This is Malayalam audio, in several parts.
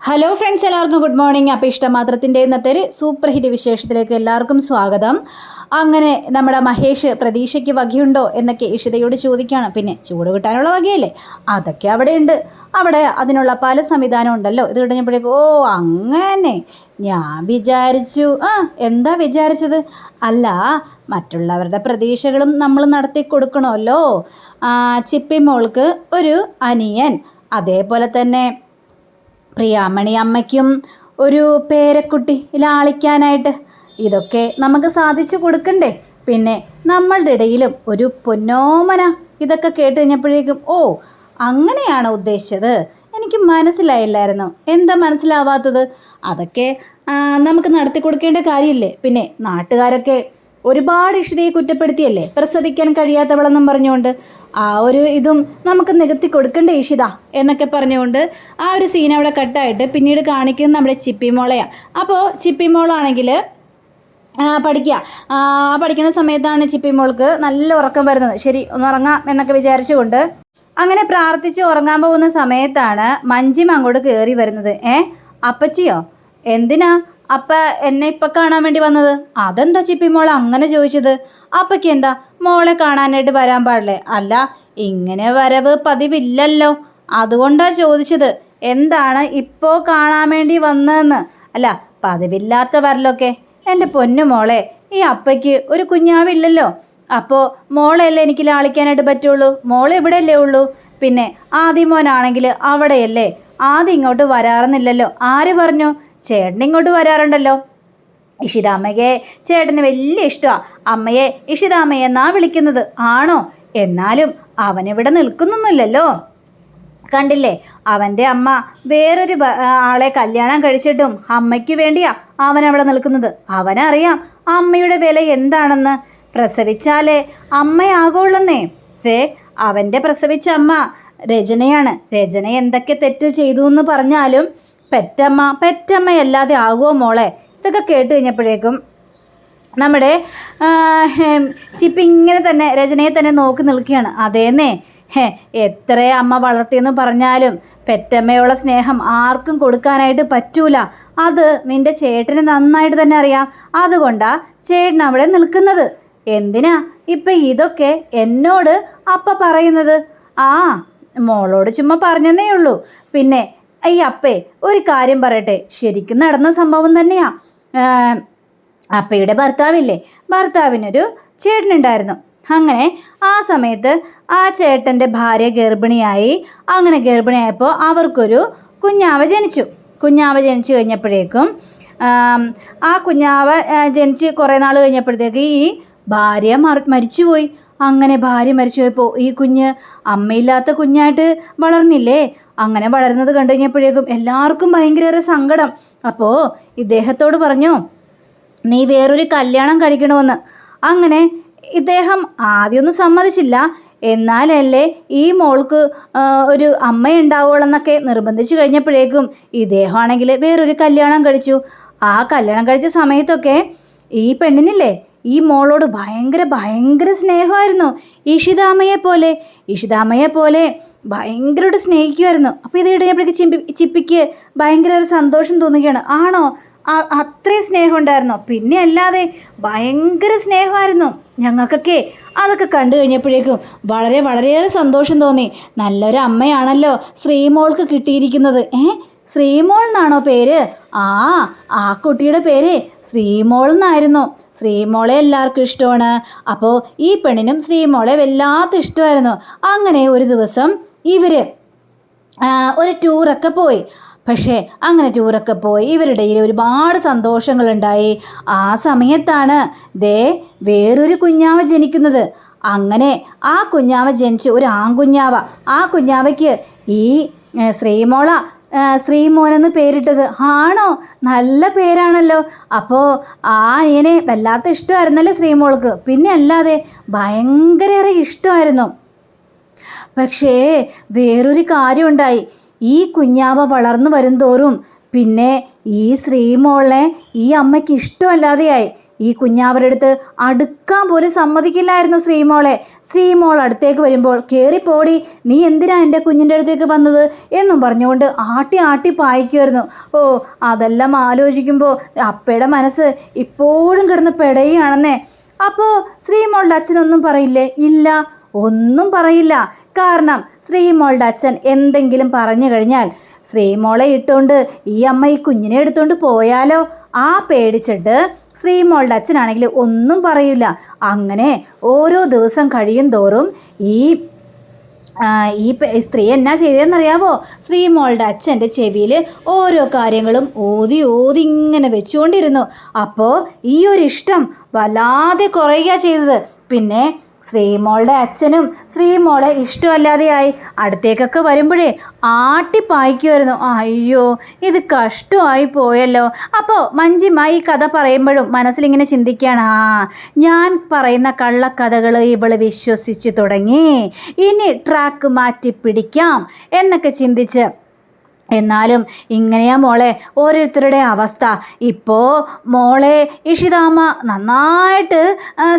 ഹലോ ഫ്രണ്ട്സ് എല്ലാവർക്കും ഗുഡ് മോർണിംഗ് അപ്പോൾ ഇഷ്ടമാത്രത്തിന്റെ ഇന്നത്തെ ഒരു സൂപ്പർ ഹിറ്റ് വിശേഷത്തിലേക്ക് എല്ലാവർക്കും സ്വാഗതം. അങ്ങനെ നമ്മുടെ മഹേഷ് പ്രതീക്ഷയ്ക്ക് വകയുണ്ടോ എന്നൊക്കെ ഇഷിതയോട് ചോദിക്കുകയാണ്. പിന്നെ ചൂട് കിട്ടാനുള്ള വകയല്ലേ? അതൊക്കെ അവിടെ ഉണ്ട് അവിടെ അതിനുള്ള പല സംവിധാനം ഉണ്ടല്ലോ. ഇത് കഴിഞ്ഞപ്പോഴേക്കും ഓ അങ്ങനെ. ഞാൻ വിചാരിച്ചു. ആ എന്താ വിചാരിച്ചത്? അല്ല മറ്റുള്ളവരുടെ പ്രതീക്ഷകളും നമ്മൾ നടത്തി കൊടുക്കണമല്ലോ. ചിപ്പി മോൾക്ക് ഒരു അനിയൻ അതേപോലെ തന്നെ പ്രിയാമണി അമ്മയ്ക്കും ഒരു പേരക്കുട്ടി ലാളിക്കാനായിട്ട്. ഇതൊക്കെ നമുക്ക് സാധിച്ചു കൊടുക്കണ്ടേ? പിന്നെ നമ്മളുടെ ഇടയിലും ഒരു പൊന്നോമന. ഇതൊക്കെ കേട്ട് കഴിഞ്ഞപ്പോഴേക്കും ഓ അങ്ങനെയാണ് ഉദ്ദേശിച്ചത്? എനിക്ക് മനസ്സിലായില്ലായിരുന്നു. എന്താ മനസ്സിലാവാത്തത്? അതൊക്കെ നമുക്ക് നടത്തി കൊടുക്കേണ്ട കാര്യമില്ലേ? പിന്നെ നാട്ടുകാരൊക്കെ ഒരുപാട് ഇഷിതയെ കുറ്റപ്പെടുത്തിയല്ലേ? പ്രസവിക്കാൻ കഴിയാത്തവളെന്നും പറഞ്ഞുകൊണ്ട്. ആ ഒരു ഇതും നമുക്ക് നികത്തി കൊടുക്കണ്ടേ ഇഷിത എന്നൊക്കെ പറഞ്ഞുകൊണ്ട് ആ ഒരു സീൻ അവിടെ കട്ടായിട്ട് പിന്നീട് കാണിക്കുന്നത് നമ്മുടെ ചിപ്പി മോളയാണ് അപ്പോൾ ചിപ്പി മോളാണെങ്കിൽ പഠിക്കുക ആ പഠിക്കുന്ന സമയത്താണ് ചിപ്പി മോൾക്ക് നല്ല ഉറക്കം വരുന്നത്. ശരി ഒന്ന് ഉറങ്ങാം എന്നൊക്കെ വിചാരിച്ചുകൊണ്ട്. അങ്ങനെ പ്രാർത്ഥിച്ച് ഉറങ്ങാൻ പോകുന്ന സമയത്താണ് മഞ്ചിമ അങ്ങോട്ട് കയറി വരുന്നത്. ഏ അപ്പച്ചിയോ? എന്തിനാ? അപ്പ എന്നെ ഇപ്പം കാണാൻ വേണ്ടി വന്നത്? അതെന്താ ചിപ്പി മോൾ അങ്ങനെ ചോദിച്ചത്? അപ്പയ്ക്ക് എന്താ? മോളെ കാണാനായിട്ട് വരാൻ പാടില്ലേ? അല്ല ഇങ്ങനെ വരവ് പതിവില്ലല്ലോ. അതുകൊണ്ടാ ചോദിച്ചത്. എന്താണ് ഇപ്പോ കാണാൻ വേണ്ടി വന്നതെന്ന്? അല്ല പതിവില്ലാത്ത വരലൊക്കെ. എന്റെ പൊന്നു മോളെ ഈ അപ്പയ്ക്ക് ഒരു കുഞ്ഞാവില്ലല്ലോ. അപ്പോൾ മോളെയല്ലേ എനിക്ക് ലാളിക്കാനായിട്ട് പറ്റുള്ളൂ? മോളെ ഇവിടെയല്ലേ ഉള്ളൂ? പിന്നെ ആദ്യം മോനാണെങ്കിൽ അവിടെയല്ലേ? ആദ്യം ഇങ്ങോട്ട് വരാറുന്നില്ലല്ലോ ആര് പറഞ്ഞു? ചേട്ടൻ ഇങ്ങോട്ട് വരാറുണ്ടല്ലോ. ഇഷിതാമ്മയെ ചേട്ടന് വലിയ ഇഷ്ടമാണ് അമ്മയെ ഇഷിതാമ്മയെ എന്നാ വിളിക്കുന്നത്? ആണോ? എന്നാലും അവനിവിടെ നിൽക്കുന്നൊന്നുമില്ലല്ലോ. കണ്ടില്ലേ? അവന്റെ അമ്മ വേറൊരു ആളെ കല്യാണം കഴിച്ചിട്ടും അമ്മയ്ക്ക് വേണ്ടിയാ അവൻ അവിടെ നിൽക്കുന്നത്. അവനറിയാം അമ്മയുടെ വില എന്താണെന്ന്. പ്രസവിച്ചാലേ അമ്മയാകുള്ളന്നേ. ദേ അവന്റെ പ്രസവിച്ച അമ്മ രചനയാണ്. രചന എന്തൊക്കെ തെറ്റ് ചെയ്തു എന്ന് പറഞ്ഞാലും പെറ്റമ്മ പെറ്റമ്മയല്ലാതെ ആകുമോ മോളെ? ഇതൊക്കെ കേട്ട് കഴിഞ്ഞപ്പോഴേക്കും നമ്മുടെ ചിപ്പ് ഇങ്ങനെ തന്നെ രചനയെ തന്നെ നോക്കി നിൽക്കുകയാണ്. അതേന്നേ ഹേ എത്ര അമ്മ വളർത്തിയെന്ന് പറഞ്ഞാലും പെറ്റമ്മയുള്ള സ്നേഹം ആർക്കും കൊടുക്കാനായിട്ട് പറ്റൂല. അത് നിന്റെ ചേട്ടന് നന്നായിട്ട് തന്നെ അറിയാം. അതുകൊണ്ടാ ചേട്ടൻ അവിടെ നിൽക്കുന്നത്. എന്തിനാ ഇപ്പം ഇതൊക്കെ എന്നോട് അപ്പ പറയുന്നത്? ആ മോളോട് ചുമ്മാ പറഞ്ഞതേ ഉള്ളൂ. പിന്നെ ഈ അപ്പേ ഒരു കാര്യം പറയട്ടെ. ശരിക്കും നടന്ന സംഭവം തന്നെയാ. അപ്പയുടെ ഭർത്താവില്ലേ? ഭർത്താവിനൊരു ചേട്ടനുണ്ടായിരുന്നു. അങ്ങനെ ആ സമയത്ത് ആ ചേട്ടന്റെ ഭാര്യ ഗർഭിണിയായി. അങ്ങനെ ഗർഭിണിയായപ്പോൾ അവർക്കൊരു കുഞ്ഞാവ ജനിച്ചു. കുഞ്ഞാവ ജനിച്ചു കഴിഞ്ഞപ്പോഴേക്കും ആ കുഞ്ഞാവ ജനിച്ച് കുറേ നാൾ കഴിഞ്ഞപ്പോഴത്തേക്ക് ഈ ഭാര്യ മരിച്ചുപോയി. അങ്ങനെ ഭാര്യ മരിച്ചു പോയപ്പോൾ ഈ കുഞ്ഞ് അമ്മയില്ലാത്ത കുഞ്ഞായിട്ട് വളർന്നില്ലേ? അങ്ങനെ വളരുന്നത് കണ്ടു കഴിഞ്ഞപ്പോഴേക്കും എല്ലാവർക്കും ഭയങ്കര സങ്കടം. അപ്പോൾ ഇദ്ദേഹത്തോട് പറഞ്ഞു നീ വേറൊരു കല്യാണം കഴിക്കണമെന്ന്. അങ്ങനെ ഇദ്ദേഹം ആദ്യമൊന്നും സമ്മതിച്ചില്ല. എന്നാലല്ലേ ഈ മോൾക്ക് ഒരു ഒരു അമ്മയുണ്ടാവുള്ളെന്നൊക്കെ നിർബന്ധിച്ചു കഴിഞ്ഞപ്പോഴേക്കും ഇദ്ദേഹമാണെങ്കിൽ വേറൊരു കല്യാണം കഴിച്ചു. ആ കല്യാണം കഴിച്ച സമയത്തൊക്കെ ഈ പെണ്ണിനില്ലേ ഈ മോളോട് ഭയങ്കര ഭയങ്കര സ്നേഹമായിരുന്നു. ഇഷിതാമയെ പോലെ ഇഷിതാമയെ പോലെ ഭയങ്കരമായിട്ട് സ്നേഹിക്കുമായിരുന്നു. അപ്പോൾ ഇത് ഇടയപ്പോഴേക്ക് ചിമ്പി ചിപ്പിക്ക് ഭയങ്കര ഒരു സന്തോഷം തോന്നുകയാണ്. ആണോ? അത്രയും സ്നേഹം ഉണ്ടായിരുന്നോ? പിന്നെ അല്ലാതെ ഭയങ്കര സ്നേഹമായിരുന്നു ഞങ്ങൾക്കൊക്കെ. അതൊക്കെ കണ്ടു കഴിഞ്ഞപ്പോഴേക്കും വളരെ വളരെയേറെ സന്തോഷം തോന്നി. നല്ലൊരു അമ്മയാണല്ലോ ശ്രീമോൾക്ക് കിട്ടിയിരിക്കുന്നത്. ഏ? ശ്രീമോൾ എന്നാണോ പേര്? ആ ആ കുട്ടിയുടെ പേര് ശ്രീമോൾ എന്നായിരുന്നു. ശ്രീമോളെ എല്ലാവർക്കും ഇഷ്ടമാണ്. അപ്പോൾ ഈ പെണ്ണിനും ശ്രീമോളെ വല്ലാത്ത ഇഷ്ടമായിരുന്നു. അങ്ങനെ ഒരു ദിവസം ഇവർ ഒരു ടൂറൊക്കെ പോയി. പക്ഷേ അങ്ങനെ ടൂറൊക്കെ പോയി. ഇവരുടെ ഒരുപാട് സന്തോഷങ്ങളുണ്ടായി. ആ സമയത്താണ് ദേ വേറൊരു കുഞ്ഞാവ ജനിക്കുന്നത്. അങ്ങനെ ആ കുഞ്ഞാവ ജനിച്ച് ഒരു ആൺകുഞ്ഞാവ. ആ കുഞ്ഞാവയ്ക്ക് ഈ ശ്രീമോള ശ്രീമോനെന്ന് പേരിട്ടത്. ആണോ? നല്ല പേരാണല്ലോ. അപ്പോൾ ആ അനിയനെ വല്ലാത്ത ഇഷ്ടമായിരുന്നല്ലേ ശ്രീമോൾക്ക്? പിന്നെ അല്ലാതെ ഭയങ്കര ഇഷ്ടമായിരുന്നു. പക്ഷേ വേറൊരു കാര്യമുണ്ടായി. ഈ കുഞ്ഞാവ വളർന്നു വരുംതോറും പിന്നെ ഈ ശ്രീമോളെ ഈ അമ്മയ്ക്ക് ഇഷ്ടമല്ലാതെയായി. ഈ കുഞ്ഞാവരുടെ അടുത്ത് അടുക്കാൻ പോലും സമ്മതിക്കില്ലായിരുന്നു ശ്രീമോളെ. ശ്രീമോൾ അടുത്തേക്ക് വരുമ്പോൾ കയറിപ്പോടി നീ എന്തിനാ എന്റെ കുഞ്ഞിന്റെ അടുത്തേക്ക് വന്നത്? എന്നും പറഞ്ഞുകൊണ്ട് ആട്ടി ആട്ടി പായിക്കുമായിരുന്നു ഓ അതെല്ലാം ആലോചിക്കുമ്പോൾ അപ്പയുടെ മനസ്സ് ഇപ്പോഴും കിടന്ന് പെടയുകയാണെന്നേ. അപ്പോൾ ശ്രീമോളുടെ അച്ഛനൊന്നും പറയില്ലേ ഇല്ല ഒന്നും പറയില്ല. കാരണം ശ്രീമോളുടെ അച്ഛൻ എന്തെങ്കിലും പറഞ്ഞു കഴിഞ്ഞാൽ ശ്രീമോളെ ഇട്ടുകൊണ്ട് ഈ അമ്മ ഈ കുഞ്ഞിനെ എടുത്തുകൊണ്ട് പോയാലോ? ആ പേടിച്ചിട്ട് ശ്രീമോളുടെ അച്ഛനാണെങ്കിൽ ഒന്നും പറയില്ല. അങ്ങനെ ഓരോ ദിവസം കഴിയും തോറും ഈ ഈ സ്ത്രീ എന്നാ ചെയ്തതെന്നറിയാവോ? ശ്രീമോളുടെ അച്ഛന്റെ ചെവിയിൽ ഓരോ കാര്യങ്ങളും ഓതി ഓതി ഇങ്ങനെ വെച്ചുകൊണ്ടിരുന്നു. അപ്പോൾ ഈ ഒരു ഇഷ്ടം വല്ലാതെ കുറയുക ചെയ്തത്. പിന്നെ ശ്രീമോളുടെ അച്ഛനും ശ്രീമോളെ ഇഷ്ടമല്ലാതെയായി അടുത്തേക്കൊക്കെ വരുമ്പോഴേ ആട്ടിപ്പായിക്കുമായിരുന്നു അയ്യോ ഇത് കഷ്ടമായി പോയല്ലോ. അപ്പോൾ മഞ്ജിമ ഈ കഥ പറയുമ്പോഴും മനസ്സിലിങ്ങനെ ചിന്തിക്കുകയാണ് ആ ഞാൻ പറയുന്ന കള്ളക്കഥകൾ ഇവൾ വിശ്വസിച്ചു തുടങ്ങി. ഇനി ട്രാക്ക് മാറ്റി പിടിക്കാം എന്നൊക്കെ ചിന്തിച്ച് എന്നാലും ഇങ്ങനെയാ മോളെ ഓരോരുത്തരുടെ അവസ്ഥ. ഇപ്പോൾ മോളെ ഇഷിതാമ്മ നന്നായിട്ട്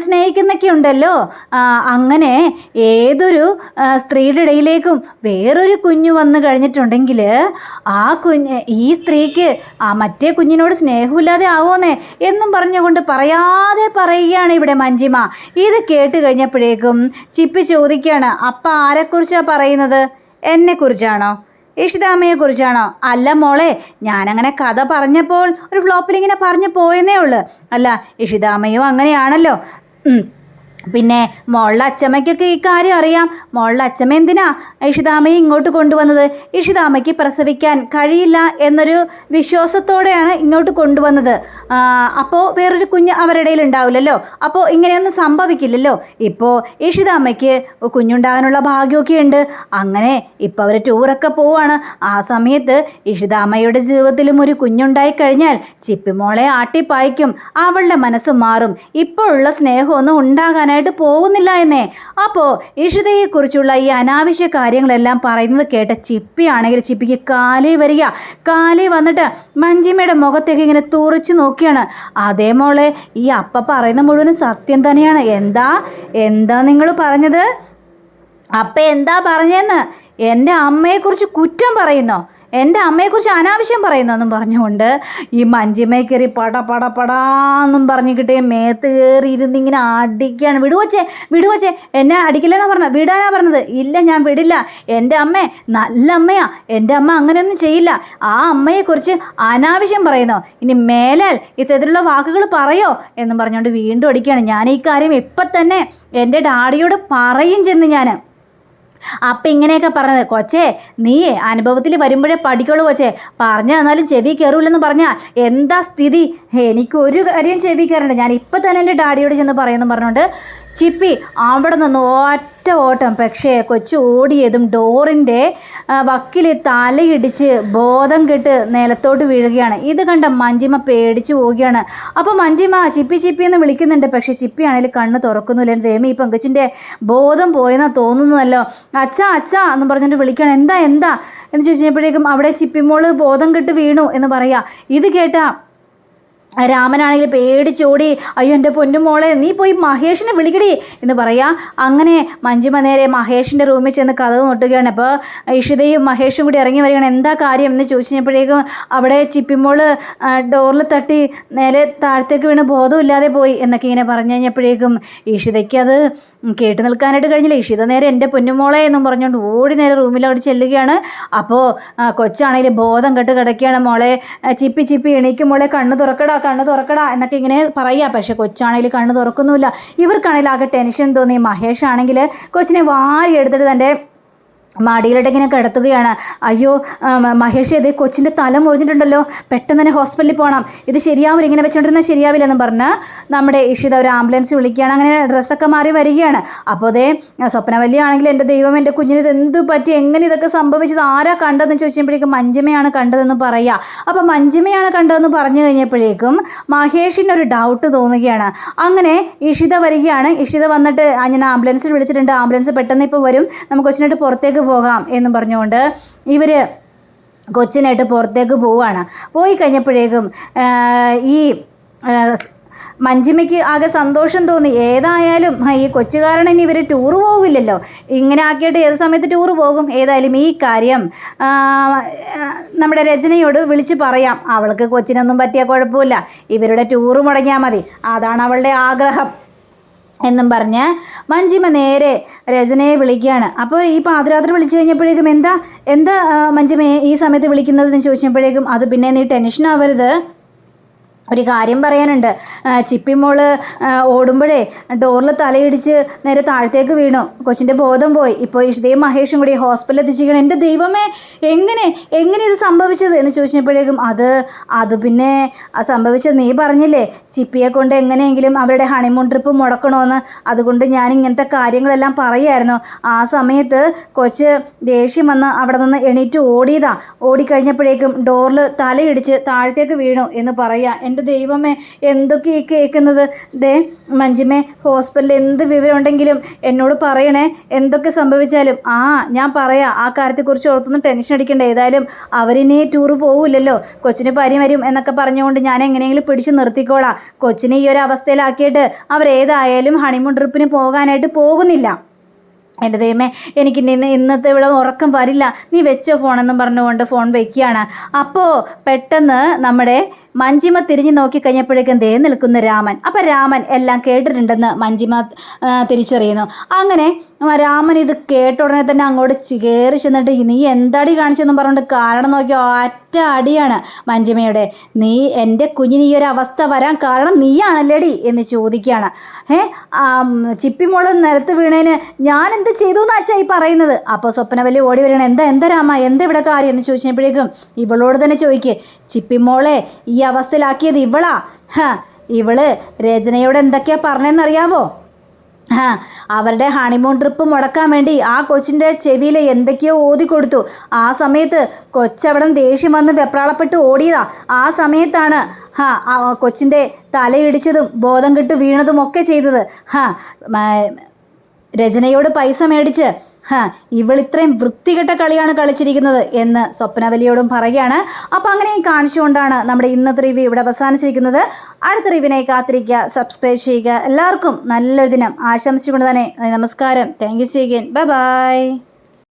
സ്നേഹിക്കുന്നൊക്കെ ഉണ്ടല്ലോ അങ്ങനെ ഏതൊരു സ്ത്രീയുടെ ഇടയിലേക്കും വേറൊരു കുഞ്ഞു വന്നു കഴിഞ്ഞിട്ടുണ്ടെങ്കിൽ ആ കുഞ്ഞ് ഈ സ്ത്രീക്ക് ആ മറ്റേ കുഞ്ഞിനോട് സ്നേഹമില്ലാതെ ആവോന്നേ എന്നും പറഞ്ഞുകൊണ്ട് പറയാതെ പറയുകയാണ് ഇവിടെ മഞ്ജിമ. ഇത് കേട്ട് കഴിഞ്ഞപ്പോഴേക്കും ചിപ്പി ചോദിക്കുകയാണ് അപ്പം ആരെക്കുറിച്ചാണ് പറയുന്നത്? എന്നെക്കുറിച്ചാണോ? ഇഷിതാമ്മയെക്കുറിച്ചാണോ അല്ല മോളെ ഞാനങ്ങനെ കഥ പറഞ്ഞപ്പോൾ ഒരു ഫ്ലോപ്പിൽ ഇങ്ങനെ പറഞ്ഞു പോയെന്നേ ഉള്ളൂ. അല്ല ഇഷിതാമ്മയും അങ്ങനെയാണല്ലോ. പിന്നെ മോളുടെ അച്ചമ്മയ്ക്കൊക്കെ ഈ കാര്യം അറിയാം. മോളുടെ അച്ചമ്മ എന്തിനാ ഇഷിതാമയെ ഇങ്ങോട്ട് കൊണ്ടുവന്നത്? ഇഷിതാമയ്ക്ക് പ്രസവിക്കാൻ കഴിയില്ല എന്നൊരു വിശ്വാസത്തോടെയാണ് ഇങ്ങോട്ട് കൊണ്ടുവന്നത്. അപ്പോൾ വേറൊരു കുഞ്ഞ് അവരുടെ ഉണ്ടാവില്ലല്ലോ? അപ്പോൾ ഇങ്ങനെയൊന്നും സംഭവിക്കില്ലല്ലോ? ഇപ്പോൾ ഇഷിതാമയ്ക്ക് കുഞ്ഞുണ്ടാകാനുള്ള ഭാഗ്യമൊക്കെ ഉണ്ട്. അങ്ങനെ ഇപ്പോൾ അവർ ടൂറൊക്കെ പോവാണ്. ആ സമയത്ത് ഇഷിതാമയുടെ ജീവിതത്തിലും ഒരു കുഞ്ഞുണ്ടായി കഴിഞ്ഞാൽ ചിപ്പിമോളെ ആട്ടിപ്പായ്ക്കും. അവളുടെ മനസ്സ് മാറും. ഇപ്പോഴുള്ള സ്നേഹമൊന്നും ഉണ്ടാകാനായിട്ട് പോകുന്നില്ല എന്നേ. അപ്പോൾ ഇഷിതയെക്കുറിച്ചുള്ള ഈ അനാവശ്യ കാര്യങ്ങളെല്ലാം പറയുന്നത് കേട്ട ചിപ്പിയാണെങ്കിൽ ചിപ്പിക്ക് കാലേ വരിക. കാലേ വന്നിട്ട് മഞ്ജിമയുടെ മുഖത്തേക്ക് ഇങ്ങനെ തുറച്ച് നോക്കിയാണ്. അതേ മോളെ ഈ അപ്പ പറയുന്ന മുഴുവനും സത്യം തന്നെയാണ്. എന്താ? എന്താ നിങ്ങൾ പറഞ്ഞത്? അപ്പ എന്താ പറഞ്ഞതെന്ന് എന്റെ അമ്മയെക്കുറിച്ച് കുറ്റം പറയുന്നോ? എന്റെ അമ്മയെക്കുറിച്ച് അനാവശ്യം പറയുന്നതെന്നും പറഞ്ഞുകൊണ്ട് ഈ മഞ്ചിമേ കയറി പട പട പടാന്നും പറഞ്ഞിട്ട് മേത്ത് കയറി ഇരുന്ന് ഇങ്ങനെ അടിക്കുകയാണ്. വിടുവച്ചേ വിടുവച്ചേ എന്നെ അടിക്കില്ലെന്നാ പറഞ്ഞത്. വിടാനാ പറഞ്ഞത്. ഇല്ല ഞാൻ വിടില്ല. എന്റെ അമ്മ നല്ല അമ്മയാ. എന്റെ അമ്മ അങ്ങനെയൊന്നും ചെയ്യില്ല. ആ അമ്മയെക്കുറിച്ച് അനാവശ്യം പറയുന്നോ? ഇനി മേലാൽ ഇത്തരത്തിലുള്ള വാക്കുകൾ പറയോ? എന്നും പറഞ്ഞുകൊണ്ട് വീണ്ടും അടിക്കുകയാണ്. ഞാൻ ഈ കാര്യം ഇപ്പം തന്നെ എന്റെ ഡാഡിയോട് പറയും ചെന്ന് ഞാൻ അപ്പം ഇങ്ങനെയൊക്കെ പറഞ്ഞത്. കൊച്ചേ നീ അനുഭവത്തിൽ വരുമ്പോഴേ പഠിക്കുള്ളൂ കൊച്ചേ. പറഞ്ഞു തന്നാലും ചെവി കയറൂലെന്ന് പറഞ്ഞാൽ എന്താ സ്ഥിതി? എനിക്ക് ഒരു കാര്യം ചെവി കയറണ്ട ഞാൻ ഇപ്പം തന്നെ എന്റെ ഡാഡിയോട് ചെന്ന് പറയുമെന്ന് പറഞ്ഞുകൊണ്ട് ചിപ്പി അവിടെ നിന്ന് ഒറ്റ ഓട്ടം. പക്ഷേ കൊച്ചു ഓടിയതും ഡോറിന്റെ വക്കിൽ തലയിടിച്ച് ബോധം കെട്ട് നിലത്തോട്ട് വീഴുകയാണ്. ഇത് കണ്ട മഞ്ജിമ പേടിച്ചു പോവുകയാണ്. അപ്പോൾ മഞ്ജിമ ചിപ്പി ചിപ്പി എന്ന് വിളിക്കുന്നുണ്ട്. പക്ഷേ ചിപ്പി ആണെങ്കിൽ കണ്ണ് തുറക്കുന്നില്ല ദേമി ഈ പങ്കച്ചിന്റെ ബോധം പോയെന്നാ തോന്നുന്നതല്ലോ. അച്ഛാ അച്ഛാ എന്ന് പറഞ്ഞിട്ട് വിളിക്കണം എന്താ എന്താ? എന്ന് ചോദിച്ചപ്പോഴേക്കും അവിടെ ചിപ്പിമോൾ ബോധം കെട്ട് വീണു എന്ന് പറയാ ഇത് കേട്ടാ രാമനാണെങ്കിൽ പേടിച്ചോടി അയ്യോ എന്റെ പൊന്നു മോളെ നീ പോയി മഹേഷിനെ വിളിക്കടി എന്ന് പറയാ. അങ്ങനെ മഞ്ജിമ നേരെ മഹേഷിന്റെ റൂമിൽ ചെന്ന് കഥ നോട്ടുകയാണ്. അപ്പോൾ ഇഷിതയും മഹേഷും കൂടി ഇറങ്ങി വരികയാണ്. എന്താ കാര്യം? എന്ന് ചോദിച്ചു കഴിഞ്ഞപ്പോഴേക്കും അവിടെ ചിപ്പിമോൾ ഡോറിൽ തട്ടി നേരെ താഴത്തേക്ക് വീണ് ബോധമില്ലാതെ പോയി എന്നൊക്കെ ഇങ്ങനെ പറഞ്ഞു കഴിഞ്ഞപ്പോഴേക്കും ഇഷിതയ്ക്ക് അത് കേട്ട് നിൽക്കാനായിട്ട് കഴിഞ്ഞില്ല. ഇഷിത നേരെ എന്റെ പൊന്നുമോളെ എന്നും പറഞ്ഞുകൊണ്ട് ഓടി നേരെ റൂമിലോട്ട് ചെല്ലുകയാണ്. അപ്പോൾ കൊച്ചാണെങ്കിൽ ബോധം കെട്ട് കിടക്കുകയാണ് മോളെ. ചിപ്പി ചിപ്പി എണീക്കും മോളെ കണ്ണ് തുറക്കടാ കണ്ണ് തുറക്കടാ എന്നൊക്കെ ഇങ്ങനെ പറയുക. പക്ഷെ കൊച്ചാണെങ്കിൽ കണ്ണ് തുറക്കുന്നുമില്ല. ഇവർക്കാണെങ്കിൽ ആകെ ടെൻഷൻ തോന്നി. മഹേഷ് ആണെങ്കിൽ കൊച്ചിനെ വാരി എടുത്തിട്ട് തന്റെ മടിയിലിട്ട് ഇങ്ങനെ കിടത്തുകയാണ്. അയ്യോ മഹേഷ് ഇത് കൊച്ചിന്റെ തല മുറിഞ്ഞിട്ടുണ്ടല്ലോ. പെട്ടെന്ന് തന്നെ ഹോസ്പിറ്റലിൽ പോകണം ഇത് ശരിയാവില്ല ഇങ്ങനെ വെച്ചോണ്ടിരുന്നാൽ ശരിയാവില്ലെന്നും പറഞ്ഞ് നമ്മുടെ ഇഷിത ഒരു ആംബുലൻസ് വിളിക്കുകയാണ്. അങ്ങനെ ഡ്രസ്സൊക്കെ മാറി വരികയാണ്. അപ്പോൾ അതേ സ്വപ്നവല്ലിയാണെങ്കിൽ എന്റെ ദൈവം എന്റെ കുഞ്ഞിന് ഇത് എന്ത് പറ്റി? എങ്ങനെ ഇതൊക്കെ സംഭവിച്ചത്? ആരാ കണ്ടതെന്ന് ചോദിച്ചപ്പോഴേക്കും മഞ്ജിമയാണ് കണ്ടതെന്ന് പറയുക. അപ്പോൾ മഞ്ജിമയാണ് കണ്ടതെന്ന് പറഞ്ഞു കഴിഞ്ഞപ്പോഴേക്കും മഹേഷിന് ഒരു ഡൗട്ട് തോന്നുകയാണ്. അങ്ങനെ ഇഷിത വരികയാണ്. ഇഷിത വന്നിട്ട് ഞാൻ ആംബുലൻസിൽ വിളിച്ചിട്ടുണ്ട്. ആംബുലൻസ് പെട്ടെന്ന് ഇപ്പോൾ വരും. നമുക്ക് കൊച്ചിനായിട്ട് പുറത്തേക്ക് പോകാം എന്ന് പറഞ്ഞുകൊണ്ട് ഇവർ കൊച്ചിനായിട്ട് പുറത്തേക്ക് പോവുകയാണ്. പോയി കഴിഞ്ഞപ്പോഴേക്കും ഈ മഞ്ജിമയ്ക്ക് ആകെ സന്തോഷം തോന്നി. ഏതായാലും ഈ കൊച്ചുകാരൻ ഇവർ ടൂർ പോകില്ലല്ലോ ഇങ്ങനെ ആക്കിയിട്ട് ഏത് സമയത്ത് ടൂർ പോകും? ഏതായാലും ഈ കാര്യം നമ്മുടെ രചനയോട് വിളിച്ച് പറയാം. അവൾക്ക് കൊച്ചിനൊന്നും പറ്റിയ കുഴപ്പമില്ല. ഇവരുടെ ടൂർ മുടങ്ങിയാൽ മതി. അതാണ് അവളുടെ ആഗ്രഹം. എന്നും പറഞ്ഞ് മഞ്ജിമ നേരെ രചനയെ വിളിക്കുകയാണ്. അപ്പോൾ ഈ പാതിരാത്രി വിളിച്ചു കഴിഞ്ഞപ്പോഴേക്കും എന്താ? എന്താ മഞ്ജിമയെ ഈ സമയത്ത് വിളിക്കുന്നതെന്ന് ചോദിച്ചപ്പോഴേക്കും അത് പിന്നെ നീ ടെൻഷൻ ആവരുത്. ഒരു കാര്യം പറയാനുണ്ട്. ചിപ്പി ചിപ്പിമോൾ ഓടുമ്പോഴേ ഡോറിൽ തലയിടിച്ച് നേരെ താഴത്തേക്ക് വീണു. കൊച്ചിന്റെ ബോധം പോയി. ഇപ്പോൾ ഇഷ്ടയും മഹേഷും കൂടി ഹോസ്പിറ്റലിൽ എത്തിച്ചിരിക്കണം എന്റെ ദൈവമേ എങ്ങനെ എങ്ങനെ ഇത് സംഭവിച്ചത്? എന്ന് ചോദിച്ചപ്പോഴേക്കും അത് അത് പിന്നെ സംഭവിച്ചത് നീ പറഞ്ഞില്ലേ? ചിപ്പിയെ കൊണ്ട് എങ്ങനെയെങ്കിലും അവരുടെ ഹണിമൂൺ ട്രിപ്പ് മുടക്കണമെന്ന് അതുകൊണ്ട് ഞാൻ ഇങ്ങനത്തെ കാര്യങ്ങളെല്ലാം പറയായിരുന്നു. ആ സമയത്ത് കൊച്ച് ദേഷ്യം വന്ന് അവിടെ നിന്ന് എണീറ്റ് ഓടിയതാ. ഓടിക്കഴിഞ്ഞപ്പോഴേക്കും ഡോറിൽ തലയിടിച്ച് താഴത്തേക്ക് വീണു എന്ന് പറയാ. എന്റെ ദൈവമേ എന്തൊക്കെ ഈ കേൾക്കുന്നത്? ദേ മഞ്ജിമേ ഹോസ്പിറ്റലിൽ എന്ത് വിവരം ഉണ്ടെങ്കിലും എന്നോട് പറയണേ എന്തൊക്കെ സംഭവിച്ചാലും. ആ ഞാൻ പറയാം ആ കാര്യത്തെക്കുറിച്ച് ഓർത്തൊന്നും ടെൻഷൻ അടിക്കണ്ട. ഏതായാലും അവരിനി ടൂർ പോവില്ലല്ലോ. കൊച്ചിന് പരി വരും എന്നൊക്കെ പറഞ്ഞുകൊണ്ട് ഞാൻ എങ്ങനെയെങ്കിലും പിടിച്ച് നിർത്തിക്കോളാം. കൊച്ചിനെ ഈ ഒരു അവസ്ഥയിലാക്കിയിട്ട് അവരേതായാലും ഹണിമൂൺ ട്രിപ്പിന് പോകാനായിട്ട് പോകുന്നില്ല. എന്റെ ദൈവമേ എനിക്ക് ഇന്ന് ഇന്നത്തെ ഇവിടെ ഉറക്കം വരില്ല. നീ വെച്ചോ ഫോണെന്നും പറഞ്ഞുകൊണ്ട് ഫോൺ വയ്ക്കുകയാണ് അപ്പോൾ പെട്ടെന്ന് നമ്മുടെ മഞ്ജിമ തിരിഞ്ഞു നോക്കി കഴിഞ്ഞപ്പോഴേക്കും ദേ നിൽക്കുന്ന രാമൻ. അപ്പം രാമൻ എല്ലാം കേട്ടിട്ടുണ്ടെന്ന് മഞ്ജിമ തിരിച്ചറിയുന്നു. അങ്ങനെ രാമൻ ഇത് കേട്ട ഉടനെ തന്നെ അങ്ങോട്ട് കയറി ചെന്നിട്ട് നീ എന്താടി കാണിച്ചെന്നും പറഞ്ഞുകൊണ്ട് കാരണം നോക്കി ഒറ്റ അടിയാണ് മഞ്ജിമയുടെ. നീ എന്റെ കുഞ്ഞിന് ഈ ഒരു അവസ്ഥ വരാൻ കാരണം നീയാണല്ലേടി എന്ന് ചോദിക്കുകയാണ്. ഏ ചിപ്പിമോൾ നിലത്ത് വീണേന് ഞാൻ എന്ത് ചെയ്തു എന്ന് അച്ഛാ ഈ പറയുന്നത്? അപ്പോൾ സ്വപ്നവല്ലി ഓടി വരികയാണ്. എന്താ എന്താ രാമ? എന്താ ഇവിടെ കാര്യം എന്ന് ചോദിച്ചപ്പോഴേക്കും ഇവളോട് തന്നെ ചോദിക്കേ. ചിപ്പിമോളെ ഈ അവസ്ഥയിലാക്കിയത് ഇവളാ? ഇവൾ രചനയോട് എന്തൊക്കെയാ പറഞ്ഞതെന്നറിയാവോ അവരുടെ ഹണിമൂൺ ട്രിപ്പ് മുടക്കാൻ വേണ്ടി ആ കൊച്ചിന്റെ ചെവിയിൽ എന്തൊക്കെയോ ഓതി കൊടുത്തു. ആ സമയത്ത് കൊച്ചവിടം ദേഷ്യം വന്ന് വെപ്രാളപ്പെട്ട് ഓടിയതാ. ആ സമയത്താണ് ഹാ കൊച്ചിന്റെ തലയിടിച്ചതും ബോധം കെട്ട് വീണതും ഒക്കെ ചെയ്തത്. ഹാ രചനയോട് പൈസ മേടിച്ച് ഹാ ഇവൾ ഇത്രയും വൃത്തികെട്ട കളിയാണ് കളിച്ചിരിക്കുന്നത് എന്ന് സ്വപ്നവലിയോടും പറയുകയാണ്. അപ്പോൾ അങ്ങനെയും കാണിച്ചുകൊണ്ടാണ് നമ്മുടെ ഇന്നത്തെ റിവ്യൂ ഇവിടെ അവസാനിച്ചിരിക്കുന്നത്. അടുത്ത റിവ്യൂനെ കാത്തിരിക്കുക സബ്സ്ക്രൈബ് ചെയ്യുക. എല്ലാവർക്കും നല്ലൊരു ദിനം. ആശംസിച്ചുകൊണ്ട് തന്നെ നമസ്കാരം. താങ്ക് യു സീഗൻ ബൈ ബൈ